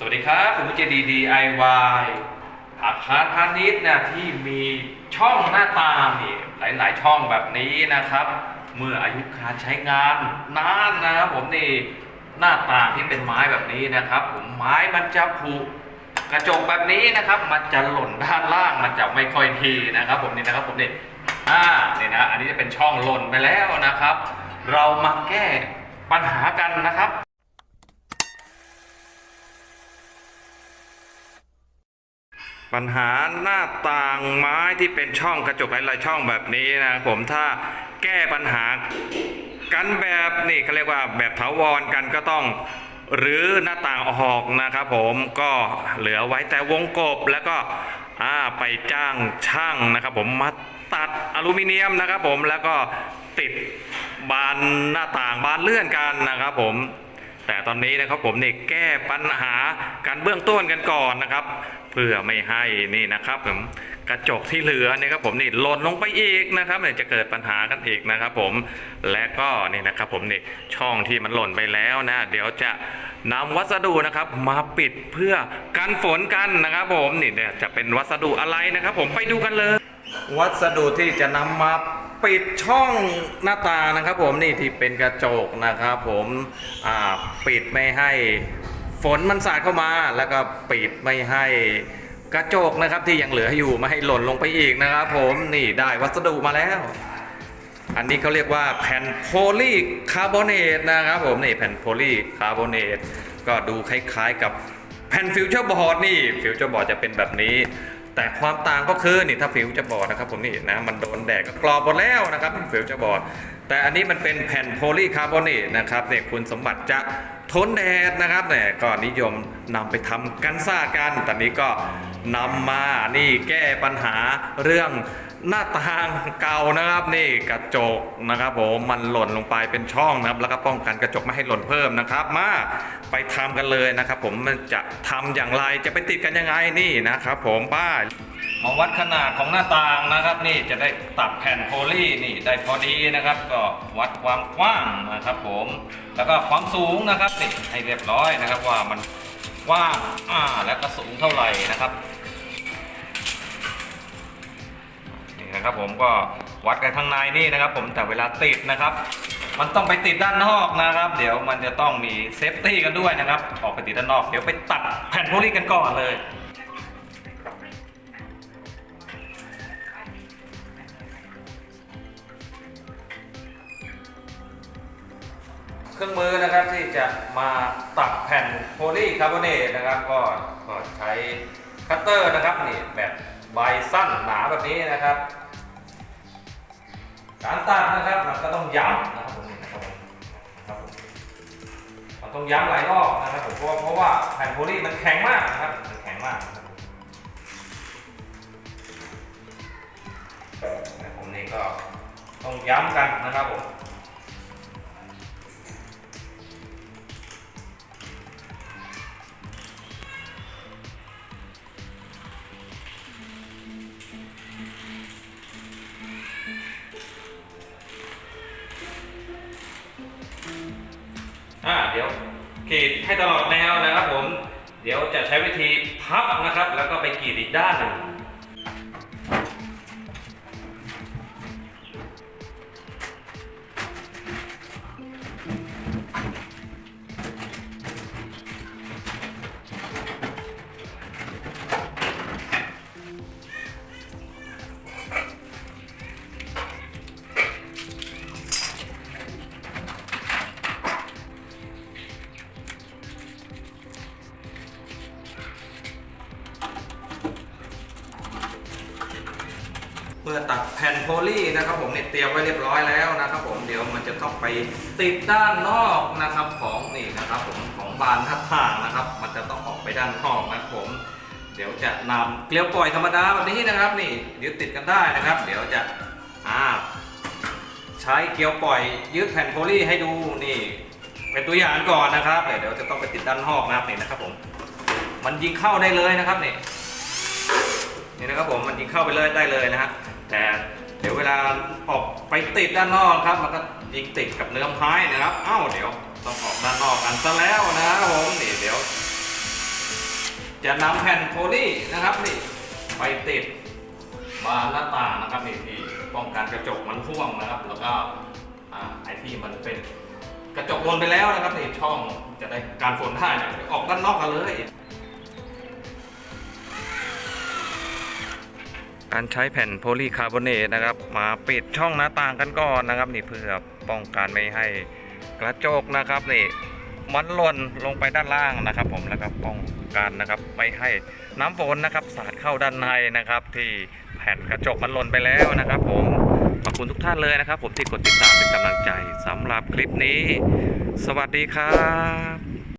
สวัสดีครับผมเจดี DIY อาคารพาณิชย์นะที่มีช่องหน้าต่างนี่หลาย ๆ ช่องแบบนี้นะครับ เมื่ออายุการใช้งานนานนะครับผมนี่หน้าต่างที่เป็นไม้แบบนี้นะครับ ผมไม้มันจะผุกระจกแบบนี้นะครับ มันจะหล่นด้านล่างมันจะไม่ค่อยทีนะครับ ผมนี่นะครับผมนี่อ่านี่นะอันนี้จะเป็นช่องหล่นไปแล้วนะครับ เรามาแก้ปัญหากันนะครับ ปัญหาหน้าต่างไม้ที่เป็นช่องกระจกหลายๆช่องแบบนี้นะครับผมถ้าแก้ปัญหากันแบบนี่เขาเรียกว่าแบบถาวรกันก็ต้องหรือหน้าต่างออกนะครับผมก็เหลือไว้แต่วงกบแล้วก็ไปจ้างช่างนะครับผมมาตัดอลูมิเนียมนะครับผมแล้วก็ติดบานหน้าต่างบานเลื่อนกันนะครับผมแต่ตอนนี้นะครับผมนี่แก้ปัญหาการเบื้องต้นกันก่อนนะครับเพื่อไม่ให้นี่นะครับผมกระจกที่เหลือเนี่ยครับผมนี่หล่นลงไปอีกนะครับเนี่ยจะเกิดปัญหากันอีกนะครับผมและก็นี่นะครับผมนี่ช่องที่มันหล่นไปแล้วนะ เดี๋ยวจะนำวัสดุนะครับ มาปิดเพื่อกันฝนกันนะครับ ผมนี่เนี่ยจะเป็นวัสดุอะไรนะครับ ผมไปดูกันเลย วัสดุที่จะนำมาปิดช่องหน้าตานะครับ ผมนี่ที่เป็นกระจกนะครับ ผมปิดไม่ให้ ฝนมันสาดเข้ามาแล้วก็ปิดไม่ให้กระจกนะครับที่ยังเหลืออยู่ไม่ให้หล่นลงไปอีกนะครับผมนี่ได้วัสดุมาแล้ว อันนี้เขาเรียกว่าแผ่นโพลีคาร์บอเนตนะครับผมนี่แผ่นโพลีคาร์บอเนตก็ดูคล้ายๆกับแผ่นฟิวเจอร์บอร์ดนี่ฟิวเจอร์บอร์ดจะเป็นแบบนี้ แต่ความต่างก็คือนี่ถ้าฟิวเจอร์บอร์ดนะครับผมนี่นะมันโดนแดดก็กรอบหมดแล้วนะครับฟิวเจอร์บอร์ดแต่อันนี้มันเป็นแผ่นโพลีคาร์บอเนตนะครับเนี่ยคุณสมบัติจะ ทนแดดนะครับเนี่ยก็นิยมนำไปทำกันซ่ากัน ตอนนี้ก็นำมานี่แก้ปัญหาเรื่อง หน้าต่างเก่านะครับนี่กระจกนะครับผมมันหล่นลงไปเป็นช่องนะครับ แล้วก็ป้องกันกระจกไม่ให้หล่นเพิ่มนะครับ มาไปทำกันเลยนะครับ ผมมันจะทำอย่างไรจะไปติดกันยังไงนี่นะครับ ผมป้ามาวัดขนาดของหน้าต่างนะครับ นี่จะได้ตัดแผ่นโพลีนี่ได้พอดีนะครับ ก็วัดความกว้างนะครับ ผมแล้วก็ความสูงนะครับนี่ให้เรียบร้อยนะครับว่ามันกว้างอ่าแล้วก็สูงเท่าไหร่นะครับ นะครับ ผมก็วัดกันข้างในนี่นะครับ ผมแต่เวลาติดนะครับ มันต้องไปติดด้านนอกนะครับ เดี๋ยวมันจะต้องมีเซฟตี้กันด้วยนะครับ ออกไปติดด้านนอก เดี๋ยวไปตัดแผ่นโพลีกันก่อนเลยเครื่องมือนะครับที่จะมาตัดแผ่นโพลีคาร์บอเนตนะครับก็ก็ใช้คัตเตอร์นะครับนี่แบบใบสั้นหนาแบบนี้นะครับ การตัดนะครับมันก็ต้องย้ำนะครับผมนี่นะครับผมครับผมมันต้องย้ำหลายรอบนะครับผมเพราะว่าเพราะว่าแผ่นโพลีมันแข็งมากนะครับมันแข็งมากผมนี่ก็ต้องย้ำกันนะครับผม ดี๋ยวกรีดให้ตลอดแนวนะครับผม เดี๋ยวจะใช้วิธีพับนะครับ แล้วก็ไปกรีดอีกด้านหนึ่ง เมื่อตัดแผ่นโพลีนะครับผมเนี่ยเตรียมไว้เรียบร้อยแล้วนะครับ ผมเดี๋ยวมันจะต้องไปติดด้านนอกนะครับของนี่นะครับผมของบานทัดทางนะครับ มันจะต้องออกไปด้านนอกนะครับผม เดี๋ยวจะนำเกลียวปล่อยธรรมดาแบบนี้นะครับ นี่เดี๋ยวติดกันได้นะครับ เดี๋ยวจะอ่าใช้เกลียวปล่อยยึดแผ่นโพลีให้ดูนี่เป็นตัวอย่างก่อนนะครับเดี๋ยวจะต้องไปติดด้านนอกนะครับนี่นะครับผม มันยิงเข้าได้เลยนะครับนี่นี่นะครับผมมันยิงเข้าไปเลยได้เลยนะฮะ แต่เดี๋ยวเวลาออกไปติดด้านนอกครับ มันก็ยิงติดกับเนื้อไม้นะครับ เอ้าเดี๋ยวต้องออกด้านนอกกันซะแล้วนะครับผมนี่เดี๋ยว จะนำแผ่นโพลีนะครับนี่ไปติดบานหน้าต่างนะครับนี่ที่ป้องกันกระจกมันท่วงนะครับ แล้วก็ไอที่มันเป็นกระจกลนไปแล้วนะครับนี่ช่องจะได้การฝนได้เนี่ยออกด้านนอกกันเลย การใช้แผ่นโพลีคาร์บอเนตนะครับ มาปิดช่องหน้าต่างกันก่อนนะครับ นี่เพื่อป้องกันไม่ให้กระจกนะครับนี่มันหล่นลงไปด้านล่างนะครับ ผมแล้วก็ป้องกันนะครับไม่ให้น้ำฝนนะครับ สาดเข้าด้านในนะครับ ที่แผ่นกระจกมันหล่นไปแล้วนะครับ ผมขอบคุณทุกท่านเลยนะครับ ผมที่กดติดตามเป็นกำลังใจสำหรับคลิปนี้ สวัสดีครับ